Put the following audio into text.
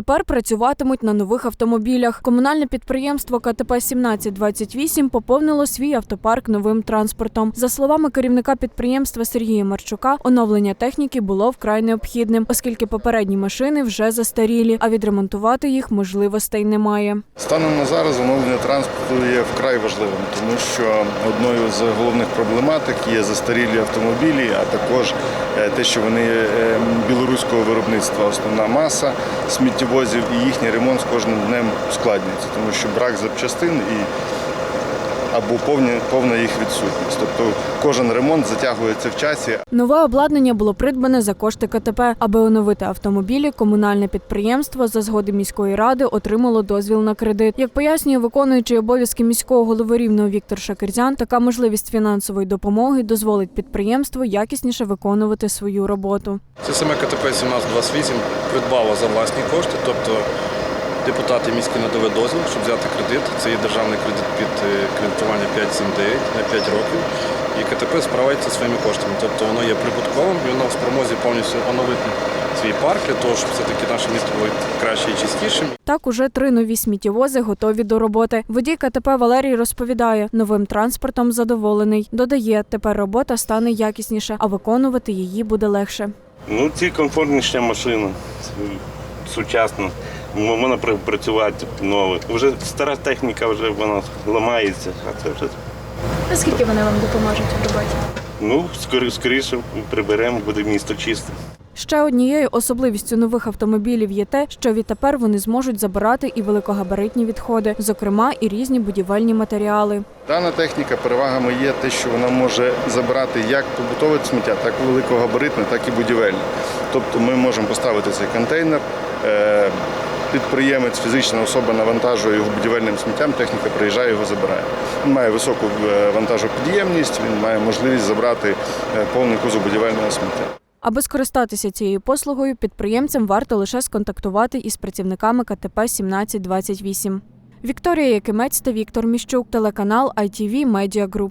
Тепер працюватимуть на нових автомобілях. Комунальне підприємство КТП 1728 поповнило свій автопарк новим транспортом. За словами керівника підприємства Сергія Марчука, оновлення техніки було вкрай необхідним, оскільки попередні машини вже застарілі, а відремонтувати їх можливостей немає. Станом на зараз оновлення транспорту є вкрай важливим, тому що одною з головних проблематик є застарілі автомобілі, а також е, те, що вони е, білоруського виробництва, основна маса сміттєвозів і їхній ремонт з кожним днем ускладнюється, тому що брак запчастин і або повні, повна їх відсутність. Тобто кожен ремонт затягується в часі, Нове обладнання було придбане за кошти КТП. Аби оновити автомобілі, комунальне підприємство за згоди міської ради отримало дозвіл на кредит. Як пояснює виконуючий обов'язки міського голови рівного Віктор Шакирзян, така можливість фінансової допомоги дозволить підприємству якісніше виконувати свою роботу. Це саме КТП 1728 придбало за власні кошти, тобто депутати міські надали дозвіл, щоб взяти кредит. Це є державний кредит під е, кредитування 579 на 5 років. І КТП справиться своїми коштами. Тобто воно є прибутковим і воно в спромозі повністю оновити свій парк для того, щоб все-таки наше місто було краще і чистішим. Так уже три нові сміттєвози готові до роботи. Водій КТП Валерій розповідає, новим транспортом задоволений. Додає, тепер робота стане якісніше, а виконувати її буде легше. Ну, ці комфортніша машина, сучасна. Можна працювати нове. Вже стара техніка вже вона ламається, а це вже Наскільки вони вам допоможуть в роботі? ну, скорі- скоріше приберемо, буде місто чисте. Ще однією особливістю нових автомобілів є те, що відтепер вони зможуть забирати і великогабаритні відходи, зокрема і різні будівельні матеріали. Дана техніка перевагами є те, що вона може забирати як побутове сміття, так і великогабаритне, так і будівельне. Тобто ми можемо поставити цей контейнер. Підприємець, фізична особа навантажує його будівельним сміттям, техніка приїжджає, його забирає. Він має високу е, вантажопідємність, він має можливість забрати е, повний кузов будівельного сміття. Аби скористатися цією послугою, підприємцям варто лише сконтактувати із працівниками КТП 1728. Вікторія Якимець та Віктор Міщук, телеканал ITV Media Group.